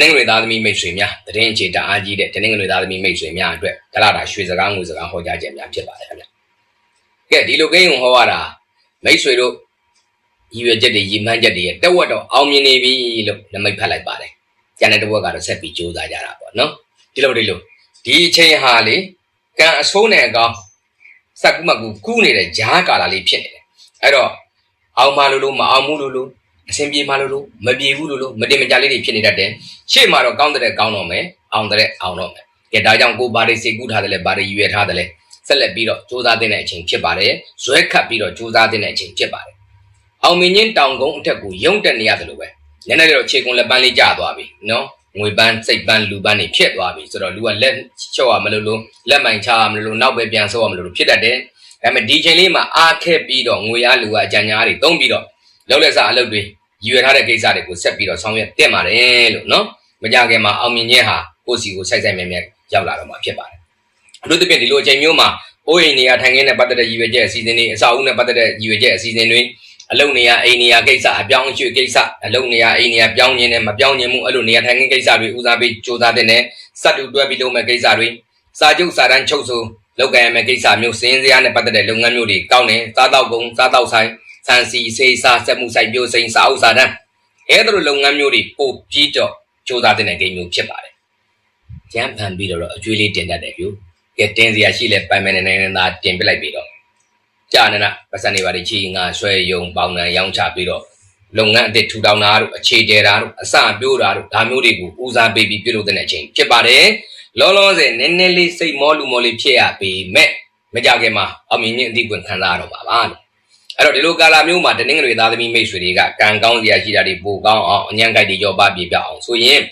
နင်္ဂနွေသားသမီးမိတ်ဆွေများတရင်ချေတအားကြီးတဲ့တနင်္ဂနွေသားသမီးမိတ်ဆွေများအတွက်ဒလာတာရွှေစကားငွေစကားဟောကြားခြင်းများဖြစ်ပါတယ်ခင်ဗျာကဲဒီလိုကိန်းကိုဟောရတာမိတ်ဆွေတို့ရည်ရွယ်ချက်တွေရည်မှန်းချက်တွေရဲ့တက်ဝက်တော့အောင်မြင်နေပြီလို့နမိတ်ဖတ်လိုက်ပါတယ်ကျန်တဲ့တစ်ဝက်ကတော့ဆက်ပြီးကြိုးစားကြတာပေါ့နော်ဒီလိုဒီလိုဒီအချိန်ဟာလေကံအဆိုးနဲ့အကောင်းစက်ကူမကူကူးနေတဲ့ဂျားကာလာလေးဖြစ်နေတယ်အဲ့တော့အောင်မလို့လို့မအောင်ဘူးလို့လို့ အဆင်ပြေမလို့လို့မပြေဘူးလို့လို့မတင်မကြလေးတွေဖြစ်နေတတ်တယ်ရှေ့မှာတော့ကောင်းတဲ့ကောင်းတော့မယ်အောင်တဲ့အောင်တော့မယ်ကဲဒါကြောင့်ကိုဘာတွေစိတ်ကူးထားတယ်လဲဘာတွေရွယ်ထားတယ်လဲဆက်လက်ပြီးတော့စူးစမ်းတဲ့အချိန်ဖြစ်ပါတယ်ဇွဲခတ်ပြီးတော့စူးစမ်းတဲ့အချိန်ဖြစ်ပါတယ်အောင်မင်းချင်းတောင်ကုန်းအထက်ကိုရုံတက်နေရတယ်လို့ပဲနည်းနည်းတော့ခြေကုန်းလက်ပန်းလေးကျသွားပြီနော်ငွေပန်းစိတ်ပန်းလူပန်းတွေဖြစ်သွားပြီဆိုတော့လူကလက်ချော့ရမလို့လို့လက်မိုင်ချရမလို့လို့နောက်ပဲပြန်ဆော့ရမလို့လို့ဖြစ်တတ်တယ်ဒါပေမဲ့ဒီချိန်လေးမှာအားခက်ပြီးတော့ငွေအားလူကအကြံညာတွေတုံးပြီးတော့ လောက်လက်စားအလုပ်တွေရည်ရွယ်ထားတဲ့ကိစ္စတွေကိုဆက်ပြီးတော့ဆောင်ရွက်တက်ပါတယ်လို့နော်မကြခင်မှာအောင်မြင်ခြင်းဟာကိုယ့်စီကိုစိုက်စိုက်မြဲမြဲရောက်လာတော့မှာဖြစ်ပါတယ်အလို့တပြည့်ဒီလိုအချိန်မျိုးမှာအိုးအိမ်နေရာထိုင်ခင်းနဲ့ပတ်သက်တဲ့ရည်ရွယ်ချက်အစီအစဉ်တွေအစာအုပ်နဲ့ပတ်သက်တဲ့ရည်ရွယ်ချက်အစီအစဉ်တွေအလုပ်နေရအိမ်နေရကိစ္စအပြောင်းအရွှေ့ကိစ္စအလုပ်နေရအိမ်နေရပြောင်းခြင်းနဲ့မပြောင်းခြင်းမှုအဲ့လိုနေရထိုင်ခင်းကိစ္စတွေဦးစားပေးစူးစမ်းတဲ့နဲ့စက်တူတွဲပြီးလုပ်မဲ့ကိစ္စတွေစာချုပ်စာတမ်းချုပ်ဆိုလုပ်ကြရမယ့်ကိစ္စမျိုးစင်းစရာနဲ့ပတ်သက်တဲ့လုပ်ငန်းမျိုးတွေကောင်းတယ်စားတော့ကုန်စားတော့ဆိုင် ဆန်စီစေးစားစက်မှုဆိုင်ပြိုစိန်စာအုပ်စာတမ်းအဲ့လိုလုပ်ငန်းမျိုးတွေပို့ပြီးတော့စူးစမ်းတဲ့ကိန်းမျိုးဖြစ်ပါတယ်ကျန်းဖန်ပြီးတော့အကျွေးလေးတင်တတ်တယ်ပြုကဲတင်စရာရှိလဲပိုင်မယ်နေနေသားတင်ပြလိုက်ပြီးတော့ကြာနနာပတ်စံနေပါလိချီငါဆွဲယုံပေါင်နံရောင်းချပြီးတော့လုပ်ငန်းအသစ်ထူထောင်တာတို့အခြေကျတာတို့အစပြိုးတာတို့ဒါမျိုးတွေကိုဦးစားပေးပြီးပြုလုပ်တဲ့အချိန်ဖြစ်ပါတယ်လောလောဆယ်နည်းနည်းလေးစိတ်မောလူမောလေးဖြစ်ရပေမဲ့မကြခင်မှာအမြင်ချင်းအသိပွင့်ခံစားရတော့ပါပါလို့ အဲ့တော့ဒီလိုကာလာမျိုးမှာတနင်္ဂနွေသားသမီးမိတ်ဆွေတွေကကံကောင်းစရာရှိတာတွေပိုကောင်းအောင်အញ្ញံကြိုက်တွေကြောပါပြပြအောင်ဆိုရင်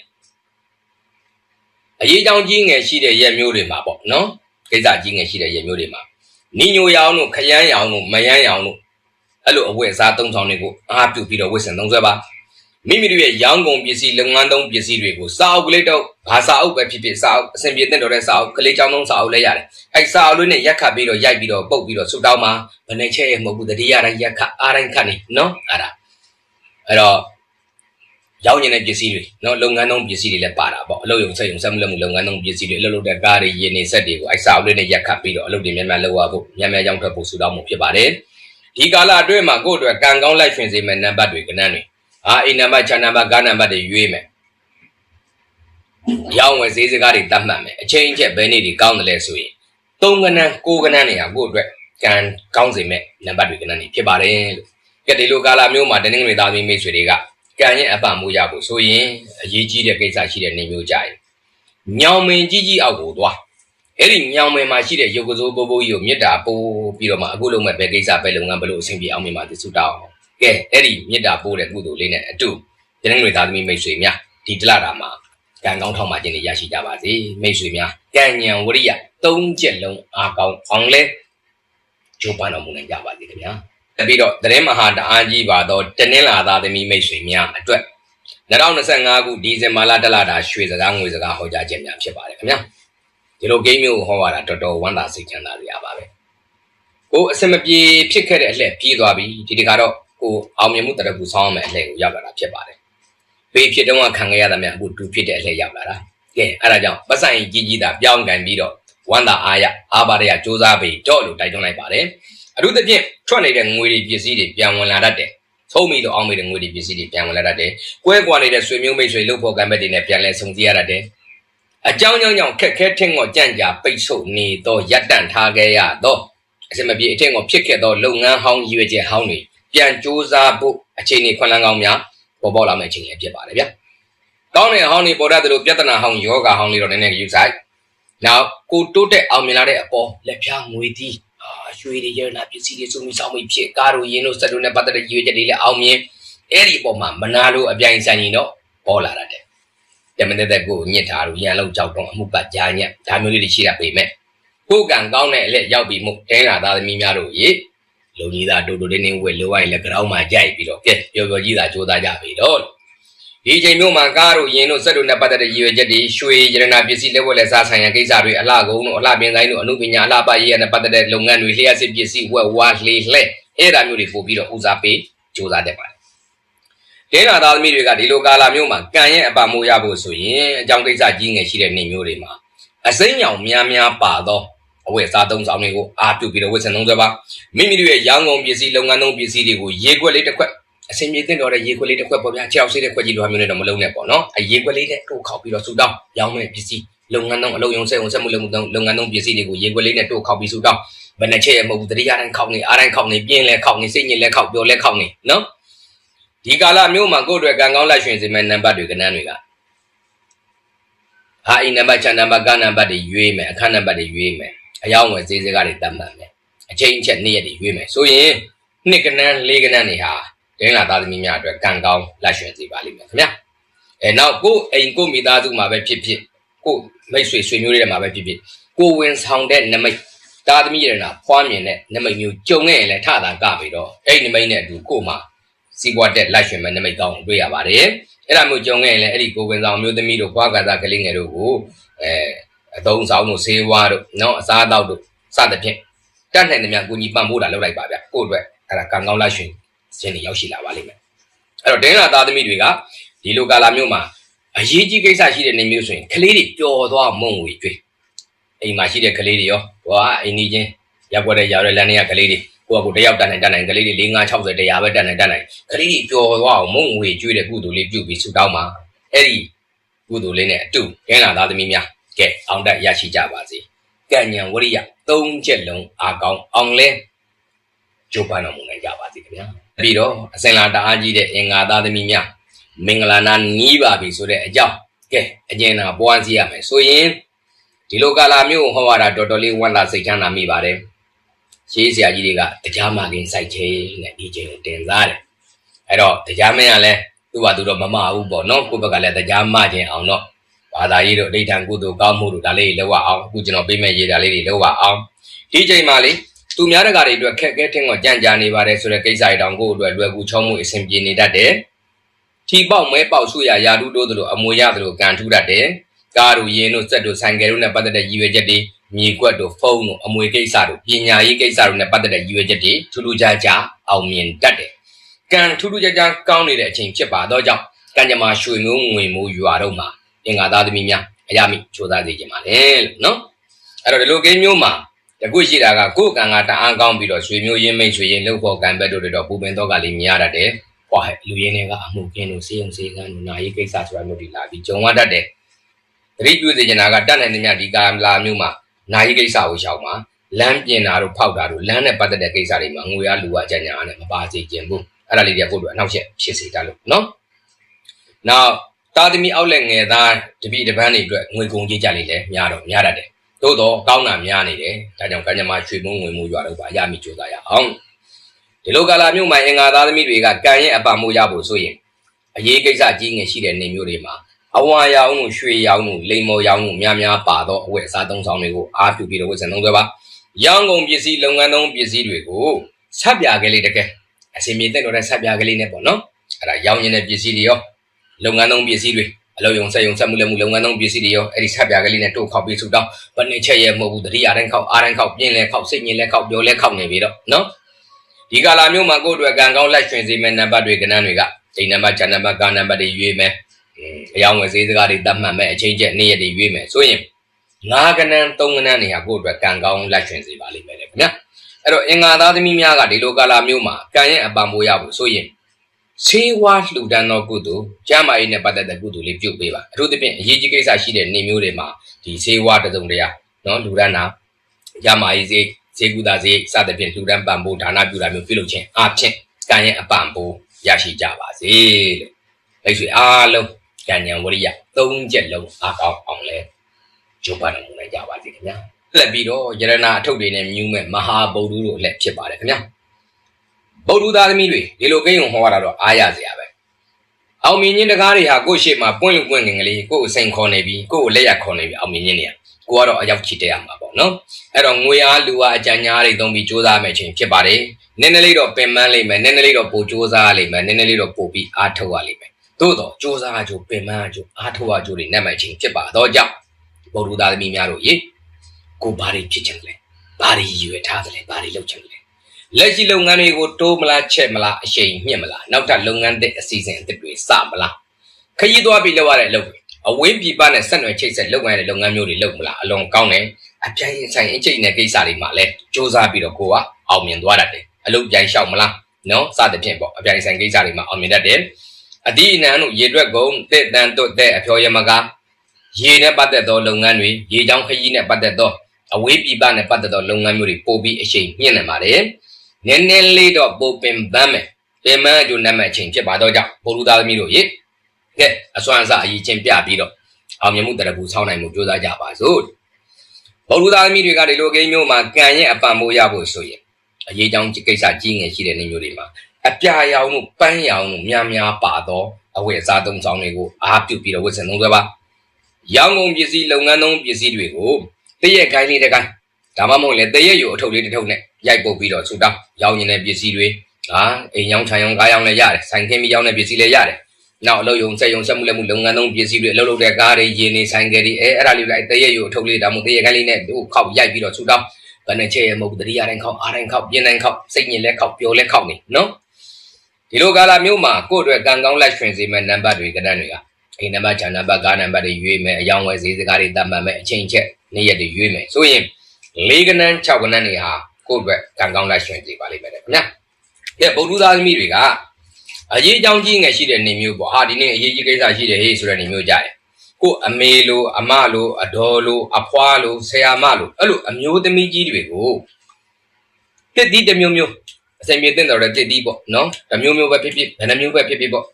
အရေးကြောင်းကြီးငယ်ရှိတဲ့ရက်မျိုးတွေမှာပေါ့နော်ကိစ္စကြီးငယ်ရှိတဲ့ရက်မျိုးတွေမှာနီညိုရောင်တို့ခရမ်းရောင်တို့မယန်းရောင်တို့အဲ့လိုအဝတ်အစားသုံးဆောင်တွေကိုအားပြုပြီးတော့ဝတ်ဆင်သုံးဆွဲပါ မိမိတို့ရဲ့ရောင်းကုန်ပစ္စည်းလုပ်ငန်းသုံးပစ္စည်းတွေကိုစာအုပ်ကလေးတော့ဘာစာအုပ်ပဲဖြစ်ဖြစ်စာအုပ်အဆင်ပြေတဲ့တော်တဲ့စာအုပ်ကလေးချောင်းသုံးစာအုပ်လည်းရတယ်အဲ့စာအုပ်လေးနဲ့ရက်ခတ်ပြီးတော့ရိုက်ပြီးတော့ပုတ်ပြီးတော့ဆူတောင်းမှာဘယ်နဲ့ချက်ရဲ့မဟုတ်ဘူးတတိယတိုင်းရက်ခတ်အားတိုင်းခတ်နေနော်အဲ့ဒါအဲ့တော့ရောင်းနေတဲ့ပစ္စည်းတွေနော်လုပ်ငန်းသုံးပစ္စည်းတွေလည်းပါတာပေါ့အလုပ်ရုံစက်ရုံစက်မှုလက်မှုလုပ်ငန်းသုံးပစ္စည်းတွေအလုပ်လုပ်တဲ့ကားတွေရင်းနေဆက်တွေကိုအဲ့စာအုပ်လေးနဲ့ရက်ခတ်ပြီးတော့အလုပ်တွေများများလုပ်ရဖို့များများရောင်းထွက်ဖို့ဆူတောင်းမှုဖြစ်ပါတယ်ဒီကာလအတွင်းမှာကိုယ့်အတွက်ကံကောင်းလိုက်ရှင်စေမယ့်နံပါတ်တွေကဏ္ဍတွေ အာအိမ်နံပါတ်ခြံနံပါတ်ကားနံပါတ်တွေရွေးမယ်ရောင်းဝယ်ဈေးစကားတွေတတ်မှတ်မယ်အချိန်ချက်ဘယ်နေ့တွေကောင်းတယ်လဲဆိုရင်သုံးကဏ္ဍကိုးကဏ္ဍနေရာကိုယ့်အတွက်ကံကောင်းစေမယ့်နံပါတ်တွေကဏ္ဍတွေဖြစ်ပါတယ်လို့ကဲဒီလိုကာလမျိုးမှာတနင်္ဂနွေသားသမီးမိတ်ဆွေတွေကကံရဲ့အပမှုရဖို့ဆိုရင်အရေးကြီးတဲ့ကိစ္စရှိတဲ့နေမျိုးကြရင်ညောင်မင်ကြီးကြီးအောက်ကိုသွားအဲ့ဒီညောင်မင်မှာရှိတဲ့ရုပ်ကစိုးပိုးပိုးကြီးကိုမေတ္တာပို့ပြီးတော့မှအခုလုံးမဲ့ဘယ်ကိစ္စပဲလုပ်ငန်းဘလို့အဆင်ပြေအောင်မြင်ပါသစုတောင်း ကဲအဲ့ဒီမေတ္တာပို့တဲ့ကုသိုလ်လေးနဲ့အတူတနင်္ဂနွေသားသမီးမိတ်ဆွေများဒီတလတာမှာကံကောင်းထောက်မှခြင်းတွေရရှိကြပါစေမိတ်ဆွေများကံဉဏ်ဝရိယသုံးချက်လုံးအားကောင်းအောင်လဲကြိုးပမ်းတော်မူနိုင်ကြပါစေခင်ဗျာတပြီးတော့သတင်းမဟာတအားကြီးပါတော့တနင်္လာသားသမီးမိတ်ဆွေများအတွက်2025ခုဒီဇင်ဘာလတလတာရွှေစကားငွေစကားဟောကြားခြင်းများဖြစ်ပါတယ်ခင်ဗျာဒီလိုဂိမ်းမျိုးကိုဟောရတာတော်တော်ဝမ်းသာစိတ်ချမ်းသာစရာပါပဲကိုအစမပြေဖြစ်ခဲ့တဲ့အလှည့်ပြေးသွားပြီဒီတခါတော့ ကိုအောင်မြင်မှုတရပူဆောင်းအောင်မဲ့အလှည့်ကိုရောက်လာတာဖြစ်ပါတယ်ဘေးဖြစ်တုန်းကခံခဲ့ရတာများအခုတူဖြစ်တဲ့အလှည့်ရောက်လာတာကဲအဲ့ဒါကြောင့်ပတ်ဆိုင်ကြီးကြီးတာပြောင်းကန်ပြီးတော့ဝမ်းသာအားရအားပါရရစ조사ပြီးတော့လို့တိုက်တွန်းလိုက်ပါတယ်အထူးသဖြင့်ထွက်နေတဲ့ငွေတွေပစ္စည်းတွေပြန်ဝင်လာတတ်တယ်သုံးပြီးတော့အောင်မိတဲ့ငွေတွေပစ္စည်းတွေပြန်ဝင်လာတတ်တယ်ကွဲကွာနေတဲ့ဆွေမျိုးမိတ်ဆွေလုပ်ဖို့ကံမဲ့တွေနဲ့ပြန်လဲဆုံစည်းရတတ်တယ်အကြောင်းကြောင့်ကြောင့်ခက်ခဲထင်းကိုကြံ့ကြာပိတ်ဆို့နေတော့ရပ်တန့်ထားခဲ့ရတော့အစမပြေအထင်ကိုဖြစ်ခဲ့တော့လုပ်ငန်းဟောင်းရည်ရွယ်ချက်ဟောင်းတွေ ပြန်စ조사ဖို့အခြေအနေခွန်လန်းကောင်းများပေါ်ပေါက်လာမယ့်အခြေအနေဖြစ်ပါတယ်ဗျာ။ကောင်းတဲ့ဟောင်းတွေပေါ်တတ်တယ်လို့ပြဿနာဟောင်းယောဂဟောင်းလေးတော့နည်းနည်းယူဆိုင်။နောက်ကိုတိုးတက်အောင်မြင်လာတဲ့အပေါ်လက်ဖြားငွေသီးအာရွှေတွေရနာပစ္စည်းတွေစုံပြီးစောင်းပြီးဖြစ်ကားတို့ရင်းတို့စက်တို့နဲ့ပတ်သက်တဲ့ရည်ရွယ်ချက်တွေလည်းအောင်မြင်အဲ့ဒီအပေါ်မှာမနာလို့အပြိုင်ဆိုင်ရင်တော့ပေါ်လာတတ်တယ်။တမန်တဲ့ကိုညစ်တာတို့ရန်လုံးကြောက်တော့အမှုပတ်ကြားညက်ဒါမျိုးလေးတွေရှိတာပေမဲ့ကိုကံကောင်းတဲ့အလက်ရောက်ပြီးမှုတင်းလာသားသမီးများတို့ရေ လုံကြီးသားတူတူလေးနေဝဲလိုဝိုင်းလက်ကြောင်းမှာကြိုက်ပြီးတော့ကဲပျော်ပျော်ကြီးသာကြိုးစားကြပြီတော့ဒီချိန်မျိုးမှာကားတို့ရင်တို့စက်တို့နဲ့ပတ်သက်တဲ့ရည်ရွယ်ချက်တွေရွှေရတနာပစ္စည်းလက်ဝက်လက်စားဆိုင်ရာကိစ္စတွေအလှကုန်းတို့အလှပင်ဆိုင်တို့အမှုပညာအလှပရေးရနဲ့ပတ်သက်တဲ့လုပ်ငန်းတွေလျှက်စစ်ပစ္စည်းဝက်ဝါလှေလှဲအဲ့ဒါမျိုးတွေပို့ပြီးတော့ဦးစားပေးကြိုးစားတတ်ပါတယ်တတင်းလာသားသမီးတွေကဒီလိုကာလာမျိုးမှာကံရဲ့အပမိုးရဖို့ဆိုရင်အကြောင်းကိစ္စကြီးငယ်ရှိတဲ့နေမျိုးတွေမှာအစိမ်းရောင်များများပါသော အဝတ်စားသုံးဆောင်တွေကိုအားပြုပြီးတော့ဝတ်ဆင်သုံးစွဲပါမိမိတို့ရဲ့ရောင်းကုန်ပစ္စည်းလုပ်ငန်းသုံးပစ္စည်းတွေကိုရေခွက်လေးတစ်ခွက်အစင်မြေတင်တော်တဲ့ရေခွက်လေးတစ်ခွက်ပေါ့ဗျာခြေောက်ဆေးတဲ့ခွက်ကြီးလိုမျိုးနဲ့တော့မလုံးနဲ့ပေါ့နော်အရေခွက်လေးနဲ့တို့ခောက်ပြီးတော့ဆူတောင်းရောင်းမဲ့ပစ္စည်းလုပ်ငန်းသုံးအလုပ်ရုံစက်ရုံစက်မှုလုပ်မှုသုံးလုပ်ငန်းသုံးပစ္စည်းတွေကိုရေခွက်လေးနဲ့တို့ခောက်ပြီးဆူတောင်းဘယ်နှချက်ရမဟုတ်ဘူးတတိယတိုင်းခောက်နေအားတိုင်းခောက်နေပြင်းလဲခောက်နေစိတ်ညစ်လဲခောက်ပြောလဲခောက်နေနော်ဒီကာလမျိုးမှာကိုယ့်အတွက်ကံကောင်းလက်ရွှင်စေမဲ့နံပါတ်တွေကနန်းတွေကဟာအိနံပါတ်ချန်နံပါတ်ကနံပါတ်တွေရွေးမယ်အခန်းနံပါတ်တွေရွေးမယ် အယောင်းဝယ်ဈေးစကားတွေတတ်မှတ်မယ်အချိန်ချက်နေ့ရက်တွေရွေးမယ်ဆိုရင်နှစ်ကနန်းလေးကနန်းတွေဟာဒင်းလာသားသမီးများအတွက်ကံကောင်းလက်ရွှင်စေပါလိမ့်မယ်ခင်ဗျအဲနောက်ကိုယ်အိမ်ကိုယ်မိသားစုမှာပဲဖြစ်ဖြစ်ကိုယ်မိတ်ဆွေဆွေမျိုးတွေမှာပဲဖြစ်ဖြစ်ကိုယ်ဝင်ဆောင်တဲ့နမိတ်သားသမီးရနာဖွားမြင်တဲ့နမိတ်မျိုးကြုံခဲ့ရင်လည်းထတာကပြီးတော့အဲ့ဒီနမိတ်နဲ့အတူကိုယ်မှာစီးပွားတက်လက်ရွှင်မဲ့နမိတ်ကောင်းကိုတွေ့ရပါတယ်အဲ့ဒါမျိုးကြုံခဲ့ရင်လည်းအဲ့ဒီကိုယ်ဝင်ဆောင်မျိုးသမီးတို့ဘွားကစားကလေးငယ်တို့ကိုအဲ အသုံးဆောင်တို့ဆေးဝါးတို့နော်အစားအသောက်တို့စသဖြင့်တတ်နိုင်သမျှကိုကြီးပံ့ပိုးတာလုပ်လိုက်ပါဗျကိုယ့်အတွက်အဲ့ဒါကံကောင်းလက်ရွှင်ခြင်းတွေရောက်ရှိလာပါလိမ့်မယ်အဲ့တော့ဒင်းလာသားသမီးတွေကဒီလိုကာလာမျိုးမှာအရေးကြီးကိစ္စရှိတဲ့နေမျိုးဆိုရင်ကလေးတွေပျော်သွားမုံဝေကျွေးအိမ်မှာရှိတဲ့ကလေးတွေရောဟိုကအိမ်ကြီးချင်းရက်ွက်တဲ့ရောက်တဲ့လမ်းထဲကကလေးတွေကိုကကိုတယောက်တန်နိုင်တန်နိုင်ကလေးတွေ4 5 60တရားပဲတန်နိုင်တန်နိုင်ကလေးတွေပျော်သွားအောင်မုံဝေကျွေးတဲ့ကုသိုလ်လေးပြုပြီးဆူတောင်းပါအဲ့ဒီကုသိုလ်လေးနဲ့အတူဒင်းလာသားသမီးများ ကဲအောင်တရရှိကြပါစေကံဉဏ်ဝရိယသုံးချက်လုံးအားကောင်းအောင်လဲကြိုးပမ်းတော်မူနိုင်ကြပါစေခင်ဗျာပြီးတော့အစင်လာတအားကြီးတဲ့အင်္ဂါသားသမီးများမင်္ဂလာနာနီးပါပြီဆိုတဲ့အကြောင်းကဲအကျဉ်းသာပွားစီရမယ်ဆိုရင်ဒီလိုကာလာမျိုးဟောရတာတော်တော်လေးဝမ်းသာစိတ်ချမ်းသာမိပါတယ်ရှေးဆရာကြီးတွေကတရားမကင်းစိုက်ခြင်းနဲ့ဒီချိန်ကိုတင်စားတယ်အဲ့တော့တရားမင်းကလည်းသူ့ဘာသူတော့မမဘူးပေါ့နော်ကိုယ့်ဘက်ကလည်းတရားမခြင်းအောင်တော့ ဘာသာရေးတို့အဋ္ဌံကုသိုလ်ကောင်းမှုတို့ဒါလေးတွေလောက်အောင်အခုကျွန်တော်ပေးမဲ့ရေးတာလေးတွေလောက်အောင်ဒီချိန်မှာလေသူများတကာတွေအတွက်ခက်ခဲထင်းကိုကြံ့ကြာနေပါတယ်ဆိုတဲ့ကိစ္စတွေတောင်ကိုယ့်အတွက်လွယ်ကူချောမှုအဆင်ပြေနေတတ်တယ်ထီပေါက်မဲပေါက်ဆုရယာတုတိုးတို့အမွေရတို့ကန်ထူးတတ်တယ်ကားတို့ရင်းတို့စက်တို့ဆိုင်ကယ်တို့နဲ့ပတ်သက်တဲ့ရည်ရွယ်ချက်တွေမြေကွက်တို့ဖုန်းတို့အမွေကိစ္စတို့ပညာရေးကိစ္စတို့နဲ့ပတ်သက်တဲ့ရည်ရွယ်ချက်တွေထူးထူးခြားခြားအောင်မြင်တတ်တယ်ကံထူးထူးခြားခြားကောင်းနေတဲ့အချိန်ဖြစ်ပါတော့ကြောင့်ကံကြမ္မာရွှေမျိုးငွေမိုးရွာတော့မှာ အင်္ဂါသားသမီးများအရာမိချိုးသားစေခြင်းပါလေလို့နော်အဲ့တော့ဒီလိုကိန်းမျိုးမှာတကုရှိတာကကိုယ်ကံကတအားကောင်းပြီးတော့ရွှေမျိုးရင်းမိတ်ရွှေရင်းလှုပ်ဖို့ကံဘက်တို့တွေတော့ပူပင်တော့ကလေးမြင်ရတတ်တယ်ဟွာလူရင်းတွေကအမှုကင်းတို့စေးုံစေးကန်းတို့နာယီကိစ္စဆိုတာမျိုးတွေလာပြီးကြုံရတတ်တယ်တတိပြုစေချင်တာကတတ်နိုင်သမျှဒီကာလာမျိုးမှာနာယီကိစ္စကိုရှောင်ပါလမ်းပြင်တာတို့ဖောက်တာတို့လမ်းနဲ့ပတ်သက်တဲ့ကိစ္စတွေမှာငွေရလူဝအကြညာနဲ့မပါစေခြင်းဘူးအဲ့ဒါလေးတွေကကိုယ့်တို့အနောက်ချက်ဖြစ်စေတတ်လို့နော်နောက် တာသမီအောက်လက်ငယ်သားတပိတပန်းတွေအတွက်ငွေကုန်ကြေးကြလိမ့်လေများတော့များတတ်တယ်သို့တော့ကောင်းတာများနေတယ်ဒါကြောင့်ကညမရွှေမုံငွေမိုးရွာတော့ပါရမိကြိုးစားရအောင်ဒီလိုကာလာမျိုးမှာအင်္ဂါသားသမီးတွေကကံရဲ့အပမိုးရဖို့ဆိုရင်အရေးကိစ္စကြီးငယ်ရှိတဲ့နေမျိုးတွေမှာအဝါရောင်တို့ရွှေရောင်တို့လိမ်မော်ရောင်တို့များများပါတော့အဝတ်အစားသုံးဆောင်တွေကိုအားပြုပြီးတော့ဝတ်ဆင်သုံးသွဲပါရောင်းကုန်ပစ္စည်းလုပ်ငန်းသုံးပစ္စည်းတွေကိုဆက်ပြာကလေးတကယ်အစင်မြေတက်တော့တဲ့ဆက်ပြာကလေးနဲ့ပေါ့နော်အဲ့ဒါရောင်းရင်းတဲ့ပစ္စည်းတွေရော လုပ်ငန်းသုံးပစ္စည်းတွေအလုပ်ရုံဆက်ရုံဆက်မှုလက်မှုလုပ်ငန်းသုံးပစ္စည်းတွေရောအဲ့ဒီဆက်ပြာကလေးနဲ့တို့ခောက်ပြီးစုတောင်းဘယ်နှစ်ချက်ရဲမဟုတ်ဘူးတတိယတိုင်းခောက်အားတိုင်းခောက်ပြင်းလဲခောက်စိတ်ညစ်လဲခောက်ပြောလဲခောက်နေပြီတော့နော်ဒီကာလာမျိုးမှာကိုယ့်အတွက်ကံကောင်းလက်ရွှင်စေမဲ့နံပါတ်တွေကဏ္ဍတွေကဒီနံပါတ်ဂျန်နံပါတ်ကာနံပါတ်တွေရွေးမယ်အယောင်ဝယ်ဈေးစကားတွေတတ်မှတ်မဲ့အချင်းချက်နေ့ရက်တွေရွေးမယ်ဆိုရင်ငါးကဏ္ဍသုံးကဏ္ဍနေဟာကိုယ့်အတွက်ကံကောင်းလက်ရွှင်စေပါလိမ့်မယ်လေခင်ဗျာအဲ့တော့အင်္ဂါသားသမီးများကဒီလိုကာလာမျိုးမှာကံရဲ့အပံပိုးရဖို့ဆိုရင် ဆေးဝါးလှူဒန်းသောကုသိုလ်ကျမ်းမာရေးနဲ့ပတ်သက်တဲ့ကုသိုလ်လေးပြုတ်ပေးပါအထူးသဖြင့်အရေးကြီးကိစ္စရှိတဲ့နေမျိုးတွေမှာဒီဆေးဝါးတစုံတရာနော်လှူဒန်းတာကျမ်းမာရေးစေဈေးကူတာဈေးစသဖြင့်လှူဒန်းပံ့ပိုးဒါနပြုတာမျိုးပြုလုပ်ခြင်းအဖြစ်ကံရဲ့အပံပိုးရရှိကြပါစေလို့မိတ်ဆွေအားလုံးကံဉဏ်ဝရိယသုံးချက်လုံးအားကောင်းအောင်လဲကြိုးပမ်းနိုင်ကြပါစေခင်ဗျာလက်ပြီးတော့ယရနာအထုပ်တွေနဲ့မြူးမဲ့မဟာဗုဒ္ဓတို့လက်ဖြစ်ပါတယ်ခင်ဗျာ ဗုဒ္ဓသားသမီးတွေဒီလိုကိန်းုံဟောရတာတော့အားရစရာပဲအောင်မြင်ခြင်းတကားတွေဟာကိုယ့်ရှေ့မှာပွင့်လို့ပွင့်ငင်ကလေးကိုယ့်ကိုစိန်ခေါ်နေပြီကိုယ့်ကိုလက်ရခေါ်နေပြီအောင်မြင်ခြင်းတွေကကိုကတော့အရောက်ချီတက်ရမှာပေါ့နော်အဲ့တော့ငွေအားလူအားအကြံညာတွေသုံးပြီးစူးစမ်းမယ်ချင်းဖြစ်ပါတယ်နည်းနည်းလေးတော့ပင်ပန်းလိမ့်မယ်နည်းနည်းလေးတော့ပိုစူးစမ်းရလိမ့်မယ်နည်းနည်းလေးတော့ပိုပြီးအားထုတ်ရလိမ့်မယ်သို့တော့စူးစမ်းအကျိုးပင်ပန်းအကျိုးအားထုတ်အကျိုးတွေနဲ့မှချင်းဖြစ်ပါတော့ကြောင့်ဗုဒ္ဓသားသမီးများတို့ရေကိုဘာတွေဖြစ်ချင်လဲဘာတွေရည်ရွယ်ထားသလဲဘာတွေလုပ်ချင်လဲ လက်ရှိလုပ်ငန်းတွေကိုတိုးမလားချက်မလားအရှိန်မြင့်မလားနောက်ထပ်လုပ်ငန်းသစ်အစီအစဉ်အသစ်တွေစမလားခရီးသွားပြီးလုပ်ရတဲ့အလုပ်တွေအဝင်းပြပနဲ့ဆက်နွယ်ချိတ်ဆက်လုပ်ငန်းတဲ့လုပ်ငန်းမျိုးတွေလုပ်မလားအလွန်ကောင်းတယ်အပြိုင်ဆိုင်အချိန်နဲ့ကိစ္စတွေမှာလည်းစ조사ပြီးတော့ကိုကအောင်မြင်သွားတတ်တယ်အလုပ်ပြိုင်လျှောက်မလားနော်စသဖြင့်ပေါ့အပြိုင်ဆိုင်ကိစ္စတွေမှာအောင်မြင်တတ်တယ်အဒီအနံတို့ရေတွက်ကုန်တဲ့တန်တွတ်တဲ့အဖျော်ရမကရေနဲ့ပတ်သက်သောလုပ်ငန်းတွေရေချောင်းခရီးနဲ့ပတ်သက်သောအဝေးပြပနဲ့ပတ်သက်သောလုပ်ငန်းမျိုးတွေပို့ပြီးအရှိန်မြင့်နေပါတယ် နည်းနည်းလေးတော့ပိုပင်ပန်းမယ်ပင်မအကျိုးနတ်မဲ့အချိန်ဖြစ်ပါတော့ကြောင့်ဘိုလ်လူသားသမီးတို့ရေကဲအစွမ်းအစအရေးချင်းပြပြီးတော့အောင်မြင်မှုတရဘူးဆောင်းနိုင်မှုကြိုးစားကြပါစို့ဘိုလ်လူသားသမီးတွေကဒီလိုကိန်းမျိုးမှာကံရဲ့အပံမိုးရဖို့ဆိုရင်အရေးကြောင်းကိစ္စကြီးငယ်ရှိတဲ့နေမျိုးတွေမှာအပြာရောင်မှုပန်းရောင်မှုများများပါတော့အဝတ်အစားသုံးဆောင်တွေကိုအားပြုပြီးတော့ဝတ်ဆင်သုံးသွဲပါရောင်းကုန်ပစ္စည်းလုပ်ငန်းသုံးပစ္စည်းတွေကိုတရက်ခိုင်းလေးတစ်ခိုင်းဒါမှမဟုတ်လေတရက်ယူအထုပ်လေးတစ်ထုပ်နဲ့ ရိုက်ပုတ်ပြီးတော့ဆူတောင်းရောင်းနေတဲ့ပစ္စည်းတွေဟာအိမ်ရောင်းခြံရောင်းကားရောင်းလည်းရတယ်ဆိုင်ခင်းပြီးရောင်းတဲ့ပစ္စည်းလည်းရတယ်နောက်အလုပ်ယုံစက်ယုံစက်မှုလက်မှုလုပ်ငန်းသုံးပစ္စည်းတွေအလုပ်လုပ်တဲ့ကားတွေရေနေဆိုင်ကယ်တွေအဲအဲ့ဒါလေးတွေတရက်ယူအထုပ်လေးဒါမှမဟုတ်တရက်ခိုင်းလေးနဲ့သူ့ခောက်ရိုက်ပြီးတော့ဆူတောင်းဘယ်နဲ့ချဲရမဟုတ်တတိယတိုင်းခောက်အားတိုင်းခောက်ပြင်းတိုင်းခောက်စိတ်ညစ်လဲခောက်ပျော်လဲခောက်နေနော်ဒီလိုကာလမျိုးမှာကိုယ့်အတွက်ကံကောင်းလိုက်ရွှင်စေမဲ့နံပါတ်တွေကဏ္ဍတွေကအိမ်နံပါတ်၊ခြံနံပါတ်၊ကားနံပါတ်တွေရွေးမယ်အယောင်ဝယ်ဈေးစကားတွေတတ်မှတ်မယ်အချိန်ချက်နေ့ရက်တွေရွေးမယ်ဆိုရင်လေးကနန်း6ကနန်းတွေဟာ ကိုယ့်အတွက်ကံကောင်းလိုက်ရွှင်စေပါလိမ့်မယ်ခင်ဗျာ။ကဲဗုဒ္ဓသားသမီးတွေကအရေးအကြောင်းကြီးငယ်ရှိတဲ့နေမျိုးပေါ့ဟာဒီနေ့အရေးကြီးကိစ္စရှိတယ်ဟေးဆိုတဲ့နေမျိုးကြတယ်။ကိုအမေလိုအမလိုအဒေါ်လိုအဖွားလိုဆရာမလိုအဲ့လိုအမျိုးသမီးကြီးတွေကိုတစ်တီးတစ်မျိုးမျိုးအစဉ်ပြေတဲ့တော်တဲ့တစ်တီးပေါ့နော်တစ်မျိုးမျိုးပဲဖြစ်ဖြစ်ဘယ်နှမျိုးပဲဖြစ်ဖြစ်ပေါ့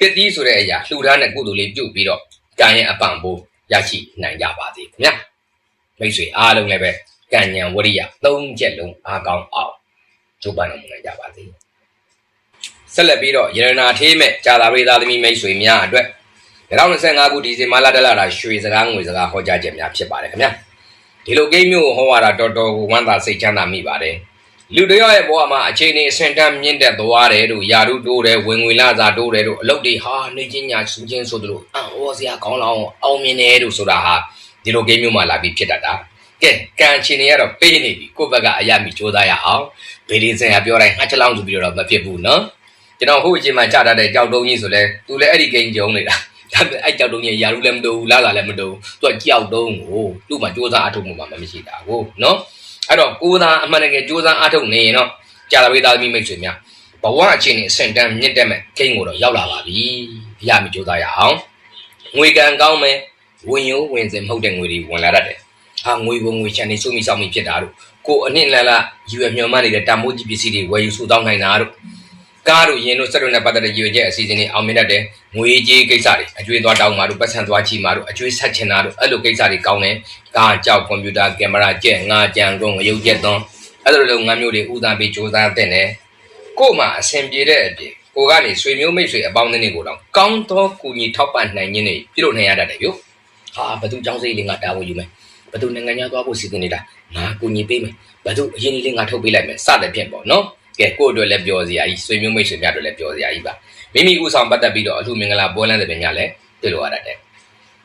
တစ်တီးဆိုတဲ့အရာလှူဒါန်းတဲ့ကုသိုလ်လေးပြုတ်ပြီးတော့ကံရဲ့အပံပိုးရရှိနိုင်ကြပါစေခင်ဗျာမိတ်ဆွေအားလုံးလည်းပဲ ကံဉဏ်ဝရိယသုံးချက်လုံးအားကောင်းအောင်ကြိုးပမ်းနိုင်ကြပါစေဆက်လက်ပြီးတော့ယရနာထေးမဲ့ကြာသာရိသားသမီးမိတ်ဆွေများအတွက်2025ခုဒီဇင်ဘာလတလတာရွှေစကားငွေစကားဟောကြားချက်များဖြစ်ပါတယ်ခင်ဗျာဒီလိုကိန်းမျိုးဟောရတာတော်တော်ကိုဝမ်းသာစိတ်ချမ်းသာမိပါတယ်လူတယောက်ရဲ့ဘဝမှာအချိန်နဲ့အဆင့်တန်းမြင့်တက်သွားတယ်တို့ယာရုတိုးတယ်ဝင်ငွေလာစားတိုးတယ်တို့အလုပ်တွေဟာနေချင်းညာစူးချင်းဆိုသလိုအံ့ဩစရာကောင်းလောင်းအောင်မြင်တယ်တို့ဆိုတာဟာဒီလိုကိန်းမျိုးမှာလာပြီးဖြစ်တတ်တာ ကဲကံချင်နေရတော့ပေးနေပြီကိုယ့်ဘက်ကအရမီစူးစမ်းရအောင်ဘေးလေးစင်ကပြောတိုင်းငှက်ချလောင်းဆိုပြီးတော့မဖြစ်ဘူးနော်ကျွန်တော်ဟိုအချိန်မှာကြာတတ်တဲ့ကြောက်တုံးကြီးဆိုလဲသူလည်းအဲ့ဒီကိန်းကြုံနေတာဒါပေမဲ့အဲ့ကြောက်တုံးကြီးယာရုလည်းမတူဘူးလာလာလည်းမတူသူကကြောက်တုံးကိုသူ့မှာစူးစမ်းအထုတ်မှုမှမရှိတာကိုနော်အဲ့တော့ကိုသားအမှန်တကယ်စူးစမ်းအထုတ်နေရင်တော့ကြာလာပေးသားသမီးမိတ်ဆွေများဘဝအချင်းနဲ့အဆင့်တန်းမြင့်တက်မဲ့ကိန်းကိုတော့ရောက်လာပါပြီအရာမစူးစမ်းရအောင်ငွေကံကောင်းမယ်ဝင်ရိုးဝင်စင်မဟုတ်တဲ့ငွေတွေဝင်လာတတ်တယ် ဟာငွေဘုံငွေချန်နေစုမိဆောင်မိဖြစ်တာတို့ကိုအနှစ်လန်လာယူရမျောမှနေတဲ့တံမိုးကြီးပစ္စည်းတွေဝယ်ယူစုတောင်းနိုင်တာတို့ကားတို့ရင်တို့စက်တို့နဲ့ပတ်သက်တဲ့ရည်ရွယ်ချက်အစီအစဉ်တွေအောင်မြင်တတ်တယ်ငွေကြေးကိစ္စတွေအကျွေးသွားတောင်းမှာတို့ပတ်စံသွားချီမှာတို့အကျွေးဆက်ချင်တာတို့အဲ့လိုကိစ္စတွေကောင်းတယ်ကားကြောက်ကွန်ပျူတာကင်မရာကြက်ငါကြံကုန်ရုပ်ချက်သွန်းအဲ့လိုလုပ်ငန်းမျိုးတွေဦးစားပေးစူးစမ်းတဲ့နဲ့ကို့မှာအဆင်ပြေတဲ့အပြင်ကိုကနေဆွေမျိုးမိတ်ဆွေအပေါင်းအသင်းတွေကိုတော့ကောင်းသောကူညီထောက်ပံ့နိုင်ခြင်းတွေပြုလုပ်နိုင်ရတတ်တယ်ယောဟာဘသူเจ้าစိတ်လေးငါတာဝန်ယူမယ် ဘသူနိုင်ငံခြားသွားဖို့စီစဉ်နေတာငါကူညီပေးမယ်ဘသူအရင်လေးငါထုတ်ပေးလိုက်မယ်စတဲ့ဖြင့်ပေါ့နော်ကဲကို့အတွက်လည်းပြောစရာကြီးဆွေမျိုးမိတ်ဆွေများအတွက်လည်းပြောစရာကြီးပါမိမိဥဆောင်ပတ်သက်ပြီးတော့အထူးမင်္ဂလာပွဲလန်းတဲ့ပင်များလည်းတွေ့လို့ရတတ်တယ်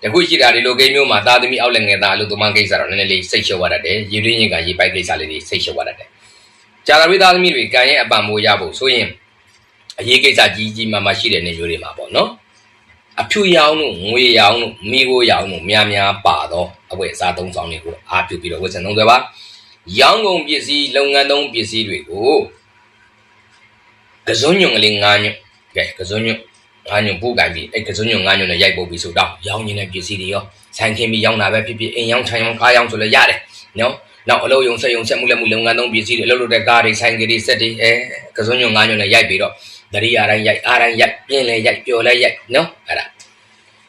တခုရှိတာဒီလိုကိန်းမျိုးမှာသားသမီးအောက်လည်းငယ်သားအလုပ်သမားကိစ္စတော့နည်းနည်းလေးစိတ်ရှုပ်ရတတ်တယ်ရေရင်းရင်ကရေပိုက်ကိစ္စလေးတွေစိတ်ရှုပ်ရတတ်တယ်ကြာသာဝိသားသမီးတွေကံရဲ့အပံမိုးရဖို့ဆိုရင်အရေးကိစ္စကြီးကြီးမားမားရှိတဲ့နေမျိုးတွေမှာပေါ့နော် အဖြူရောင်တို့ငွေရောင်တို့မိကိုရောင်တို့များများပါတော့အဝတ်အစားသုံးဆောင်တွေကိုအားပြုပြီးတော့ဝတ်ဆင်သုံးသွဲပါရောင်းကုန်ပစ္စည်းလုပ်ငန်းသုံးပစ္စည်းတွေကိုကစွန်းညုံကလေးငါးညွတ်ကဲကစွန်းညွတ်ငါးညွတ်ပို့ကြပြီးအဲ့ကစွန်းညွတ်ငါးညွတ်နဲ့ရိုက်ပုတ်ပြီးဆိုတော့ရောင်းနေတဲ့ပစ္စည်းတွေရောဆိုင်ခင်းပြီးရောင်းတာပဲဖြစ်ဖြစ်အိမ်ရောင်းခြံရောင်းကားရောင်းဆိုလည်းရတယ်နော်နောက်အလုပ်ယုံဆက်ယုံဆက်မှုလက်မှုလုပ်ငန်းသုံးပစ္စည်းတွေအလုပ်လုပ်တဲ့ကားတွေဆိုင်ကယ်တွေစက်တွေအဲကစွန်းညွတ်ငါးညွတ်နဲ့ရိုက်ပြီးတော့ တတိယတိုင်းရိုက်အားတိုင်းရိုက်ပြင်းလဲရိုက်ပျော်လဲရိုက်နော်အဲ့ဒါ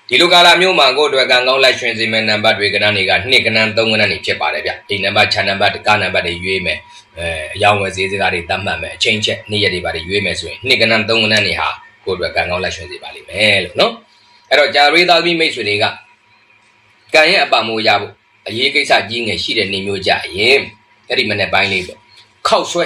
ဒီလိုကာလမျိုးမှာကိုယ့်အတွက်ကံကောင်းလိုက်ရွှင်စေမဲ့နံပါတ်တွေကဏ္ဍတွေက2ကဏ္ဍ3ကဏ္ဍတွေဖြစ်ပါတယ်ဗျဒီနံပါတ်6နံပါတ်ကားနံပါတ်တွေရွေးမယ်အဲအယောင်ဝယ်ဈေးစကားတွေတတ်မှတ်မယ်အချင်းချက်နေ့ရက်တွေပါတွေရွေးမယ်ဆိုရင်2ကဏ္ဍ3ကဏ္ဍတွေဟာကိုယ့်အတွက်ကံကောင်းလိုက်ရွှင်စေပါလိမ့်မယ်လို့နော်အဲ့တော့ဂျာရီသားသမီးမိတ်ဆွေတွေကကံရဲ့အပံမိုးရဖို့အရေးကိစ္စကြီးငယ်ရှိတဲ့နေမျိုးကြရင်အဲ့ဒီမနေ့ပိုင်းလေးပေါ့ခောက်ဆွဲ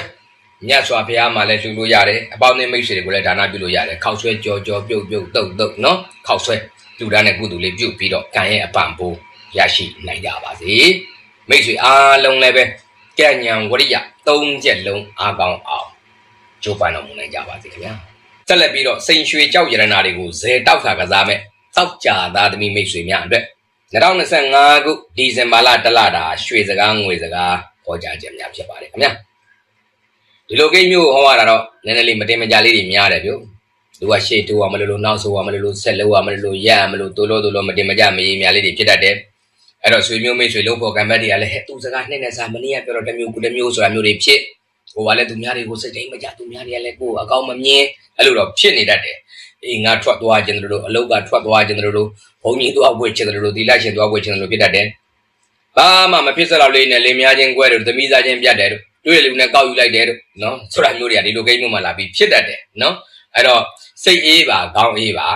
မြတ်စွာဘုရားမှာလည်းလှူလို့ရတယ်အပေါင်းအသင်းမိတ်ဆွေတွေကိုလည်းဒါနပြုလို့ရတယ်ခောက်ဆွဲကြော်ကြော်ပြုတ်ပြုတ်တုတ်တုတ်နော်ခောက်ဆွဲလူသားနဲ့ကုသိုလ်လေးပြုတ်ပြီးတော့ကံရဲ့အပံပိုးရရှိနိုင်ကြပါစေမိတ်ဆွေအားလုံးလည်းပဲကံဉဏ်ဝရိယသုံးချက်လုံးအားကောင်းအောင်ကြိုးပမ်းတော်မူနိုင်ကြပါစေခင်ဗျာဆက်လက်ပြီးတော့စိန်ရွှေကြောက်ရတနာတွေကိုဇယ်တောက်ခါကစားမဲ့တောက်ကြသားသမီးမိတ်ဆွေများအတွက်2025ခုဒီဇင်ဘာလတလတာရွှေစကားငွေစကားဟောကြားခြင်းများဖြစ်ပါတယ်ခင်ဗျာ ဒီလိုကိန်းမျိုးဟောရတာတော့နည်းနည်းလေးမတင်မကြလေးတွေများတယ်ဗျလူကရှေ့တိုးရမလို့လို့နောက်ဆိုရမလို့လို့ဆက်လို့ရမလို့လို့ရရမလို့တိုးလို့တိုးလို့မတင်မကြမရေများလေးတွေဖြစ်တတ်တယ်အဲ့တော့ဆွေမျိုးမိတ်ဆွေလို့ဖို့ကံမတ်တွေကလည်းဟဲ့သူစကားနဲ့နဲ့စားမနေ့ကပြောတော့တစ်မျိုးကူတစ်မျိုးဆိုတာမျိုးတွေဖြစ်ဟိုကလည်းသူများတွေကိုစိတ်တိုင်းမကြသူများတွေကလည်းကိုယ်အကောင်းမမြင်အဲ့လိုတော့ဖြစ်နေတတ်တယ်အေးငါထွက်သွားခြင်းတို့အလုတ်ကထွက်သွားခြင်းတို့ဘုံကြီးသွားဝှေ့ခြင်းတို့ဒီလိုက်ခြင်းသွားဝှေ့ခြင်းတို့ဖြစ်တတ်တယ်ဘာမှမဖြစ်စလောက်လေးနဲ့လင်များချင်းကွဲတို့သမီးသားချင်းပြတ်တယ်တို့ တွေ့တယ်လူနဲ့ကောက်ယူလိုက်တယ်တို့နော်ဆိုတာမျိုးတွေကဒီလိုကိန်းမျိုးမှလာပြီးဖြစ်တတ်တယ်နော်အဲ့တော့စိတ်အေးပါခေါင်းအေးပါ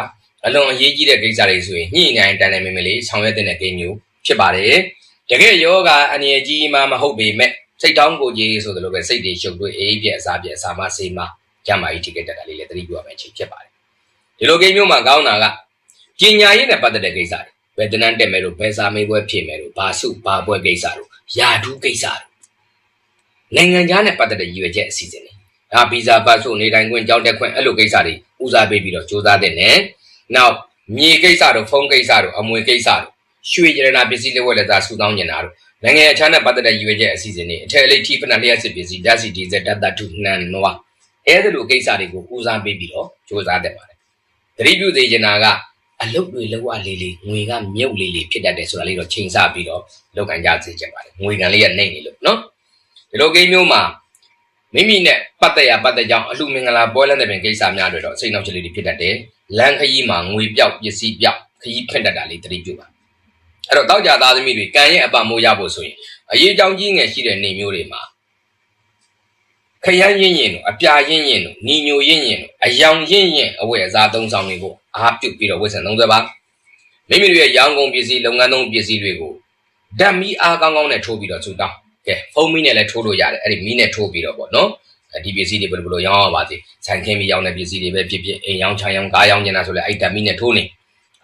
အလွန်အရေးကြီးတဲ့ကိစ္စတွေဆိုရင်ညှိနှိုင်းတန်တယ်မင်းမလေးဆောင်ရွက်တဲ့ကိန်းမျိုးဖြစ်ပါတယ်တကယ်ယောဂအနေအကြီးမှမဟုတ်ပေမဲ့စိတ်တောင်းကိုကြီးဆိုသလိုပဲစိတ်တွေရှုပ်တွေအေးပြက်အစားပြက်အစာမဆေးမကျမ်းမာရေးထိခဲ့တတ်တာလေးလည်းသတိပြုရမယ့်အချိန်ဖြစ်ပါတယ်ဒီလိုကိန်းမျိုးမှာကောင်းတာကပညာရေးနဲ့ပတ်သက်တဲ့ကိစ္စတွေဘယ်တနန်းတက်မယ်လို့ဘယ်စာမေးပွဲဖြေမယ်လို့ဘာစုဘာပွဲကိစ္စတို့ယာဒူးကိစ္စတို့ နိုင်ငံခြားနဲ့ပတ်သက်တဲ့ရည်ရွယ်ချက်အစီအစဉ်တွေဒါဗီဇာပတ်စုနေတိုင်းခွင့်ကြောင်းတက်ခွင့်အဲ့လိုကိစ္စတွေဦးစားပေးပြီးတော့စူးစမ်းတဲ့နဲ့နောက်မြေကိစ္စတို့ဖုန်းကိစ္စတို့အမွေကိစ္စတို့ရွှေရတနာပစ္စည်းလက်ဝက်လက်သားစုဆောင်းနေတာတို့နိုင်ငံခြားနဲ့ပတ်သက်တဲ့ရည်ရွယ်ချက်အစီအစဉ်တွေအထက်အလိထိဖနလျှက်စစ်ပစ္စည်းဓာတ်စီဒီဇယ်ဓာတ်သတ္တုနှံနွားအဲ့ဒီလိုကိစ္စတွေကိုဦးစားပေးပြီးတော့စူးစမ်းတဲ့ပါတယ်သတိပြုသေးချင်တာကအလုတ်တွေလောက်အလေးလေးငွေကမြုပ်လေးလေးဖြစ်တတ်တယ်ဆိုတာလေးတော့ချိန်ဆပြီးတော့လောက်ကန်ကြစေချင်ပါတယ်ငွေကန်လေးကနှိမ့်နေလို့နော် ဒီလိုကိန်းမျိုးမှာမိမိနဲ့ပတ်သက်ရပတ်သက်ကြောင်းအလှမင်္ဂလာပွဲလန်းတဲ့ပင်ကိစ္စများတွေတော့စိတ်နှောက်ချလေးတွေဖြစ်တတ်တယ်လမ်းခရီးမှာငွေပြောက်ပစ္စည်းပြောက်ခရီးဖွင့်တတ်တာလေးသတိပြုပါအဲ့တော့တောက်ကြသားသမီးတွေကံရဲ့အပံမိုးရဖို့ဆိုရင်အရေးကြောင်းကြီးငယ်ရှိတဲ့နေမျိုးတွေမှာခရမ်းရင်းရင်တို့အပြာရင်းရင်တို့ညီညိုရင်းရင်တို့အယောင်ရင်းရင်အဝတ်အစားသုံးဆောင်တွေကိုအားပြုတ်ပြီးတော့ဝတ်ဆင်သုံးသွဲပါမိမိတို့ရဲ့ရောင်းကုန်ပစ္စည်းလုပ်ငန်းသုံးပစ္စည်းတွေကိုဓာတ်မီအားကောင်းကောင်းနဲ့ထိုးပြီးတော့ဆူတောင်း ကဲဖုံးမီနဲ့လည်းထိုးလို့ရတယ်အဲ့ဒီမီနဲ့ထိုးပြီးတော့ပေါ့နော်ဒီပစ္စည်းတွေဘယ်လိုဘယ်လိုရောင်းရပါစေဆိုင်ခင်းပြီးရောင်းတဲ့ပစ္စည်းတွေပဲဖြစ်ဖြစ်အိမ်ရောင်းချောင်းရောင်းကားရောင်းနေတာဆိုလဲအဲ့ဓာတ်မီနဲ့ထိုးနေ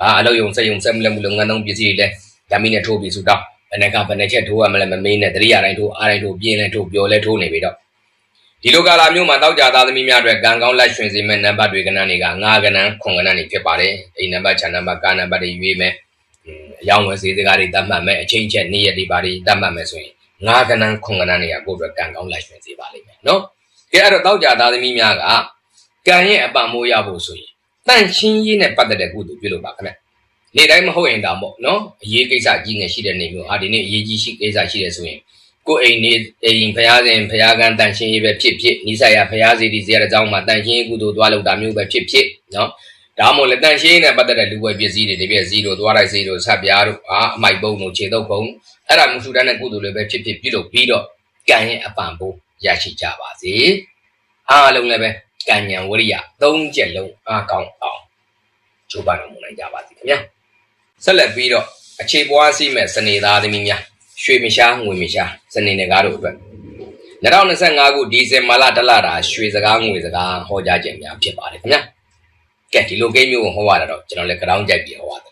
အာအလုပ်ယုံစက်ယုံစက်မလက်မှုလုပ်ငန်းသုံးပစ္စည်းတွေလည်းဓာတ်မီနဲ့ထိုးပြီးဆူတောင်းဘယ်နှကဘယ်နှချက်ထိုးရမလဲမမေးနဲ့တရိယာတိုင်းထိုးအားတိုင်းထိုးပြင်းလဲထိုးပြောလဲထိုးနေပြီတော့ဒီလိုကာလမျိုးမှာတောက်ကြသားသမီးများအတွက်ကံကောင်းလက်ရွှင်စေမဲ့နံပါတ်တွေကဏ္ဍတွေက9ကဏ္ဍ9ကဏ္ဍတွေဖြစ်ပါတယ်အိမ်နံပါတ်ခြံနံပါတ်ကားနံပါတ်တွေရွေးမယ်အယောင်ဝယ်စေစကားတွေတတ်မှတ်မယ်အချင်းချက်နေ့ရက်တွေပါတွေတတ်မှတ်မယ်ဆိုရင် 9ကဏ္ဍ9ကဏ္ဍတွေကကိုယ့်အတွက်ကံကောင်းလက်ရွှင်စေပါလိမ့်မယ်နော်ကဲအဲ့တော့တောက်ကြသားသမီးများကကံရဲ့အပံမိုးရဖို့ဆိုရင်တန့်ချင်းရေးနဲ့ပတ်သက်တဲ့ကုသိုလ်ပြုလုပ်ပါခင်ဗျနေ့တိုင်းမဟုတ်ရင်တောင်ပေါ့နော်အရေးကိစ္စကြီးငယ်ရှိတဲ့နေမျိုးဟာဒီနေ့အရေးကြီးရှိကိစ္စရှိတယ်ဆိုရင်ကိုအိမ်နေအိမ်ဖျားစဉ်ဖျားကန်တန်ရှင်းရေးပဲဖြစ်ဖြစ်နိစ္စရဖျားစီဒီဇေယျအကြောင်းမှာတန်ရှင်းရေးကုသိုလ်သွားလောက်တာမျိုးပဲဖြစ်ဖြစ်နော်ဒါမှမဟုတ်လည်းတန်ရှင်းနဲ့ပတ်သက်တဲ့လူဝယ်ပစ္စည်းတွေဒီပြည့်စည်းတို့သွားလိုက်စီတို့ဆက်ပြားတို့အာအမိုက်ပုံတို့ခြေတုပ်ပုံ အဲ့ဒါမျိုးထူတန်းတဲ့ကုသိုလ်တွေပဲဖြစ်ဖြစ်ပြုလုပ်ပြီးတော့ကံရဲ့အပံဖို့ရရှိကြပါစေအားလုံးလည်းပဲကံဉဏ်ဝရိယသုံးချက်လုံးအားကောင်းအောင်ကြိုးပမ်းတော်မူနိုင်ကြပါစေခင်ဗျာဆက်လက်ပြီးတော့အခြေပွားစီမဲ့စနေသားသမီးများရွှေမရှားငွေမရှားစနေနဂါတို့အတွက်2025ခုဒီဇင်ဘာလတလတာရွှေစကားငွေစကားဟောကြားခြင်းများဖြစ်ပါတယ်ခင်ဗျာကဲဒီလိုကိန်းမျိုးကိုဟောရတာတော့ကျွန်တော်လည်းကြောင်းကြိုက်ပြီးဟောရတယ်ပဲ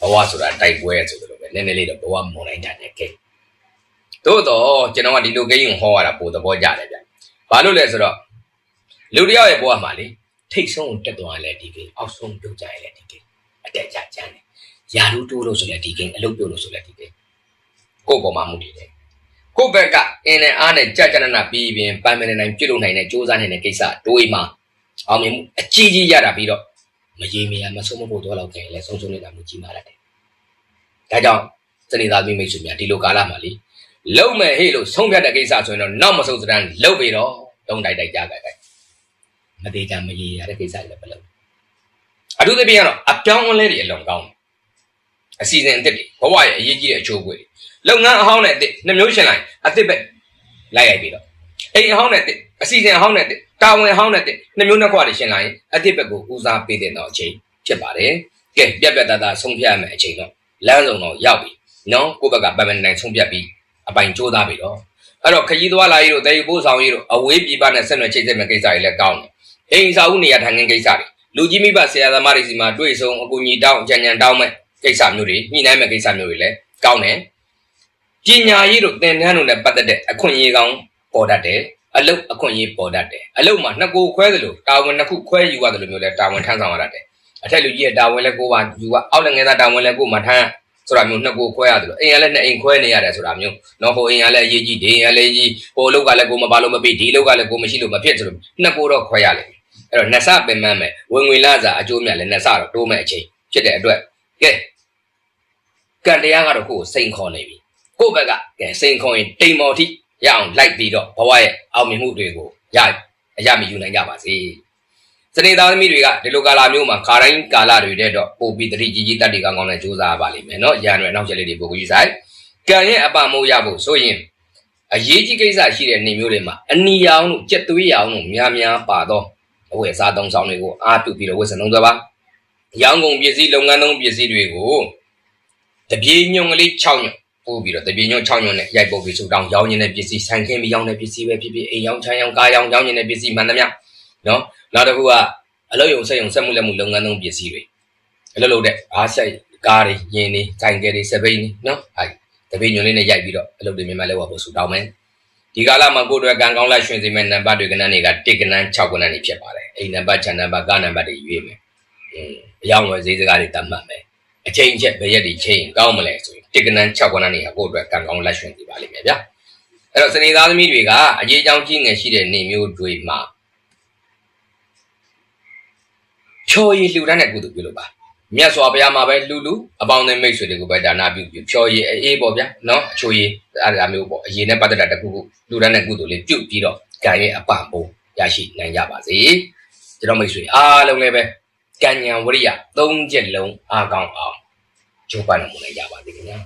ဘဝဆိုတာတိုက်ပွဲဆိုတယ်လို့ပဲနည်းနည်းလေးတော့ဘဝမွန်လိုက်တာနဲ့ကိန်းသို့တော့ကျွန်တော်ကဒီလိုကိန်းကိုဟောရတာပိုသဘောကျတယ်ဗျဘာလို့လဲဆိုတော့လူတယောက်ရဲ့ဘဝမှာလေထိတ်ဆုံးတက်သွားလဲဒီကိန်းအောက်ဆုံးပြုတ်ကြရလဲဒီကိန်းအတက်ကြကြမ်းတယ်ယာရုတိုးလို့ဆိုလဲဒီကိန်းအလုပ်ပြုတ်လို့ဆိုလဲဒီကိန်းကိုယ့်ပေါ်မှာမှုတည်တယ်ကိုယ့်ဘက်ကအင်းနဲ့အားနဲ့ကြကြနနပြီးပြင်ပိုင်မနေနိုင်ပြုတ်လို့နိုင်တဲ့စူးစမ်းနေတဲ့ကိစ္စတွေးမှာအောင်မြင်မှုအကြီးကြီးရတာပြီးတော့ မရေမရမဆုံးမဖို့တော့လောက်ခင်လဲဆုံးဆုံးနေတာမျိုးကြီးမားလာတယ်ဒါကြောင့်စနေသားမိမိတ်ဆွေများဒီလိုကာလမှာလေလုံမဲ့ဟေ့လို့ဆုံးဖြတ်တဲ့ကိစ္စဆိုရင်တော့နောက်မဆုံးစတန်းလုံပြီတော့တုံးတိုက်တိုက်ကြကြကြမသေးကြမရေရတဲ့ကိစ္စလည်းမလုပ်အထူးသဖြင့်ကတော့အပြောင်းအလဲတွေအလွန်ကောင်းတယ်အစီအစဉ်အစ်စ်တွေဘဝရဲ့အရေးကြီးတဲ့အချိုးအကွေတွေလုပ်ငန်းအဟောင်းနဲ့အစ်စ်နှမျိုးရှင်လိုက်အစ်စ်ပဲလိုက်ရိုက်ပြီးတော့ အိမ်အဟောင်းနဲ့အစ်စ်အစီအစဉ်အဟောင်းနဲ့အစ်စ်တာဝန်အဟောင်းနဲ့အစ်စ်နှမျိုးနှစ်ခွာတွေရှင်လိုက်အစ်စ်ဘက်ကိုဦးစားပေးတဲ့တော့အချိန်ဖြစ်ပါတယ်ကဲပြက်ပြက်သားသားဆုံးဖြတ်ရမယ်အချိန်တော့လမ်းဆုံးတော့ရောက်ပြီနော်ကိုယ့်ဘက်ကပတ်မနေနိုင်ဆုံးဖြတ်ပြီးအပိုင်ကြိုးစားပြီတော့အဲ့တော့ခကြီးသွားလာရေးတို့တည်ယူပို့ဆောင်ရေးတို့အဝေးပြည်ပနဲ့ဆက်နွယ်ချိတ်ဆက်မဲ့ကိစ္စတွေလည်းကောင်းတယ်အိမ်စာဦးနေရာထိုင်ခင်းကိစ္စတွေလူကြီးမိဘဆရာသမားတွေစီမှာတွေ့ဆုံအကူအညီတောင်းကြံကြံတောင်းမဲ့ကိစ္စမျိုးတွေညှိနှိုင်းမဲ့ကိစ္စမျိုးတွေလည်းကောင်းတယ်ပညာရေးတို့သင်တန်းတို့နဲ့ပတ်သက်တဲ့အခွင့်အရေးကောင်း ပေါ်တတ်တယ်အလုတ်အခွင့်အရေးပေါ်တတ်တယ်အလုတ်မှာနှစ်ကိုယ်ခွဲသလိုတာဝန်နှစ်ခုခွဲယူရတယ်လို့မျိုးလဲတာဝန်ထမ်းဆောင်ရတတ်တယ်အထက်လူကြီးရဲ့တာဝန်လဲကိုယ်ပါယူကအောက်လည်းငယ်သားတာဝန်လဲကိုယ်မှထမ်းဆိုတာမျိုးနှစ်ကိုယ်ခွဲရတယ်လို့အိမ်ကလည်းနှစ်အိမ်ခွဲနေရတယ်ဆိုတာမျိုးနော်ဟိုအိမ်ကလည်းအရေးကြီးဒီအိမ်ကလည်းကြီးဟိုအလုတ်ကလည်းကိုယ်မပါလို့မဖြစ်ဒီအလုတ်ကလည်းကိုယ်မရှိလို့မဖြစ်ဆိုလို့နှစ်ကိုယ်တော့ခွဲရလိမ့်မယ်အဲ့တော့နှစ်ဆပင်ပန်းမယ်ဝင်ငွေလာစားအကျိုးမြတ်လည်းနှစ်ဆတော့တိုးမဲ့အချိန်ဖြစ်တဲ့အတွက်ကဲကံတရားကတော့ကိုယ်စိန်ခေါ်နေပြီကိုယ့်ဘက်ကကဲစိန်ခေါ်ရင်တိမ်မော်ထိ ရအောင်လိုက်ပြီးတော့ဘဝရဲ့အောင်မြင်မှုတွေကိုရအရမယူနိုင်ကြပါစေ။စနေသားသမီးတွေကဒီလိုကာလာမျိုးမှာခါတိုင်းကာလာတွေတဲ့တော့ပို့ပြီးတတိကြီးကြီးတက်တီကောင်းကောင်းနဲ့စူးစမ်းပါလိမ့်မယ်နော်။ရန်ရွယ်နောက်ချက်လေးတွေပို့ပြီးဆိုင်။ကံရဲ့အပမိုးရဖို့ဆိုရင်အရေးကြီးကိစ္စရှိတဲ့နေမျိုးတွေမှာအနီရောင်တို့ကြက်သွေးရောင်တို့များများပါတော့အဝယ်စားသုံးဆောင်တွေကိုအားပြုပြီးတော့ဝတ်စံလုံးသွဲပါ။ရောင်းကုန်ပစ္စည်းလုပ်ငန်းသုံးပစ္စည်းတွေကိုတပြေညုံကလေး6ညုံ ပို့ပြီးတော့တပြေညွန့်6ညွန့်နဲ့ရိုက်ပုတ်ပြီးဆူတောင်းရောင်းနေတဲ့ပစ္စည်းဆိုင်ခင်းပြီးရောင်းတဲ့ပစ္စည်းပဲဖြစ်ဖြစ်အိမ်ရောင်းချမ်းရောင်းကားရောင်းရောင်းနေတဲ့ပစ္စည်းမှန်သမျှနော်နောက်တစ်ခုကအလုပ်ရုံစက်ရုံစက်မှုလက်မှုလုပ်ငန်းသုံးပစ္စည်းတွေအလုပ်လုပ်တဲ့အားဆိုင်ကားတွေယင်းတွေဆိုင်ကယ်တွေစပိန်တွေနော်အဲတပြေညွန့်လေးနဲ့ရိုက်ပြီးတော့အလုပ်တွေမြန်မာလဲဝတ်ဖို့ဆူတောင်းမယ်ဒီကာလမှာကိုယ်တို့ကံကောင်းလိုက်ရွှင်စီမဲ့နံပါတ်တွေကဏ္ဍတွေက1ကဏ္ဍ6ကဏ္ဍတွေဖြစ်ပါတယ်အိမ်နံပါတ်ခြံနံပါတ်ကားနံပါတ်တွေရွေးမယ်အင်းအယောင်ဝယ်ဈေးစကားတွေတတ်မှတ်မယ်အချိန်ချက်ဘယ်ရက်ဒီချိန်ကောင်းမလဲဆိုရင် တစ်ကနန်း6ကနန်းနေဟာကိုယ့်အတွက်ကံကောင်းလက်ရွှင်ပြပါလိမ့်မယ်ဗျာအဲ့တော့စနေသားသမီးတွေကအရေးအကြောင်းကြီးငယ်ရှိတဲ့နေမျိုးတွေမှာချော်ရည်လှူဒန်းတဲ့ကုသိုလ်ပြုလို့ပါမြတ်စွာဘုရားမှာပဲလှူလှူအပေါင်းအသင်းမိတ်ဆွေတွေကိုပဲဒါနာပြုပြုချော်ရည်အေးပေါ့ဗျာနော်အချိုရည်အဲ့ဒါမျိုးပေါ့အရေးနဲ့ပတ်သက်တာတစ်ခုခုလှူဒန်းတဲ့ကုသိုလ်လေးပြုပြီးတော့ကံရဲ့အပံပိုးရရှိနိုင်ကြပါစေကျွန်တော်မိတ်ဆွေအားလုံးလည်းပဲကဉ္ဉံဝရိယ၃ချက်လုံးအားကောင်းအောင် ကျိုးပန်းနိုင်ကြပါသေးတယ်နော်